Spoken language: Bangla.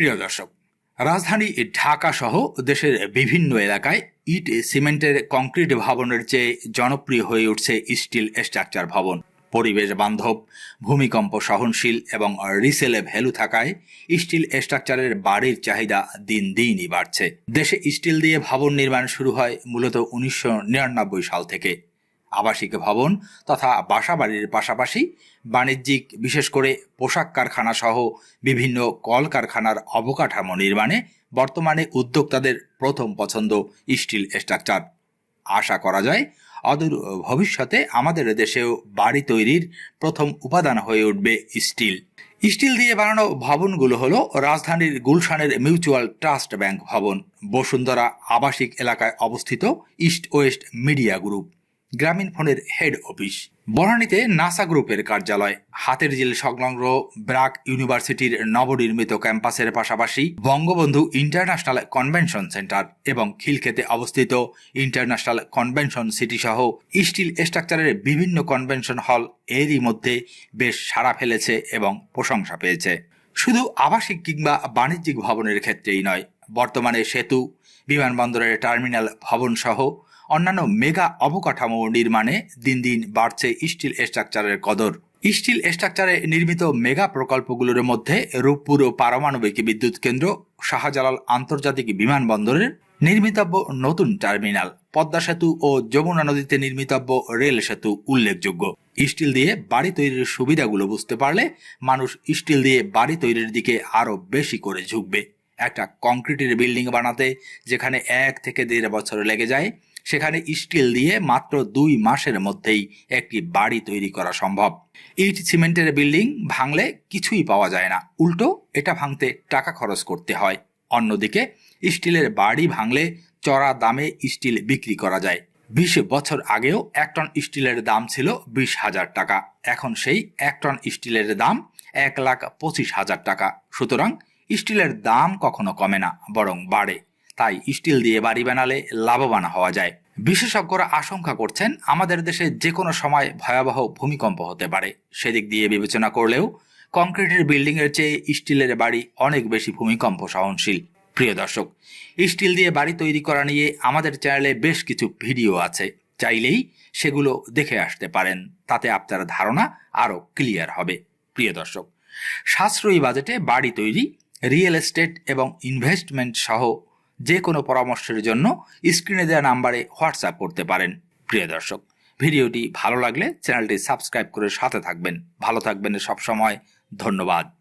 প্রিয় দর্শক, রাজধানী ঢাকা সহ দেশের বিভিন্ন এলাকায় ইট, সিমেন্টের কংক্রিট ভবনের চেয়ে জনপ্রিয় হয়ে উঠছে স্টিল স্ট্রাকচার ভবন। পরিবেশ বান্ধব, ভূমিকম্প সহনশীল এবং রিসেলে ভ্যালু থাকায় স্টিল স্ট্রাকচারের বাড়ির চাহিদা দিন দিনই বাড়ছে। দেশে স্টিল দিয়ে ভবন নির্মাণ শুরু হয় মূলত উনিশশো নিরানব্বই সাল থেকে। আবাসিক ভবন তথা বাসাবাড়ির পাশাপাশি বাণিজ্যিক, বিশেষ করে পোশাক কারখানা সহ বিভিন্ন কলকারখানার অবকাঠামো নির্মাণে বর্তমানে উদ্যোক্তাদের প্রথম পছন্দ স্টিল স্ট্রাকচার। আশা করা যায়, অদূর ভবিষ্যতে আমাদের দেশেও বাড়ি তৈরির প্রথম উপাদান হয়ে উঠবে স্টিল। স্টিল দিয়ে বানানো ভবনগুলো হলো রাজধানীর গুলশানের মিউচুয়াল ট্রাস্ট ব্যাংক ভবন, বসুন্ধরা আবাসিক এলাকায় অবস্থিত ইস্ট ওয়েস্ট মিডিয়া গ্রুপ। গ্রামীণ ফোনের হেড অফিস। বনানীতে নাসা গ্রুপের কার্যালয়। হাতের জিল সংলগ্ন ব্রাক ইউনিভার্সিটির নবনির্মিত ক্যাম্পাসের পাশাপাশি বঙ্গবন্ধু ইন্টারন্যাশনাল কনভেনশন সেন্টার এবং খিলক্ষেতে অবস্থিত ইন্টারন্যাশনাল কনভেনশন সিটি সহ স্টিল স্ট্রাকচারের বিভিন্ন কনভেনশন হল এরই মধ্যে বেশ সাড়া ফেলেছে এবং প্রশংসা পেয়েছে। শুধু আবাসিক কিংবা বাণিজ্যিক ভবনের ক্ষেত্রেই নয়, বর্তমানে সেতু, বিমানবন্দরের টার্মিনাল ভবন সহ অন্যান্য মেগা অবকাঠামো নির্মাণে দিন দিন বাড়ছে স্টিল স্ট্রাকচারের কদর। স্টিল স্ট্রাকচারে নির্মিত মেগা প্রকল্পগুলোর মধ্যে রূপপুর পারমাণবিক বিদ্যুৎ কেন্দ্র, শাহজালাল আন্তর্জাতিক বিমানবন্দরের নির্মিতব্য নতুন টার্মিনাল, পদ্মা সেতু ও যমুনা নদীতে নির্মিতব্য রেল সেতু উল্লেখযোগ্য। স্টিল দিয়ে বাড়ি তৈরির সুবিধাগুলো বুঝতে পারলে মানুষ স্টিল দিয়ে বাড়ি তৈরির দিকে আরও বেশি করে ঝুঁকবে। একটা কংক্রিটের বিল্ডিং বানাতে, যেখানে এক থেকে দেড় বছর লেগে যায়। সেখানে স্টিল দিয়ে মাত্র দুই মাসের মধ্যেই একটি বাড়ি তৈরি করা সম্ভব। ইট সিমেন্টের বিল্ডিং ভাঙলে কিছুই পাওয়া যায় না। উল্টো, এটা ভাঙতে টাকা খরচ করতে হয়। অন্যদিকে, স্টিলের বাড়ি ভাঙলে চড়া দামে স্টিল বিক্রি করা যায়। বিশ বছর আগেও এক টন স্টিলের দাম ছিল বিশ হাজার টাকা। এখন সেই এক টন স্টিলের দাম এক লাখ পঁচিশ হাজার টাকা। সুতরাং স্টিলের দাম কখনো কমে না, বরং বাড়ে। তাই স্টিল দিয়ে বাড়ি বানালে লাভবান হওয়া যায়। বিশেষজ্ঞরা আশঙ্কা করছেন, আমাদের দেশে যে কোনো সময় ভয়াবহ ভূমিকম্প হতে পারে। সেদিক দিয়ে বিবেচনা করলেও, কংক্রিটের বিল্ডিং এর চেয়ে স্টিলের বাড়ি অনেক বেশি ভূমিকম্প সহনশীল। প্রিয় দর্শক, স্টিল দিয়ে বাড়ি তৈরি করা নিয়ে আমাদের চ্যানেলে বেশ কিছু ভিডিও আছে। চাইলেই সেগুলো দেখে আসতে পারেন। তাতে আপনার ধারণা আরও ক্লিয়ার হবে। প্রিয় দর্শক, সাশ্রয়ী বাজেটে বাড়ি তৈরি রিয়েল এস্টেট এবং ইনভেস্টমেন্ট সহ যে কোনো পরামর্শের জন্য স্ক্রিনে দেওয়া নাম্বারে হোয়াটসঅ্যাপ করতে পারেন। প্রিয় দর্শক, ভিডিওটি ভালো লাগলে চ্যানেলটি সাবস্ক্রাইব করে সাথে থাকবেন। ভালো থাকবেন সবসময়। ধন্যবাদ।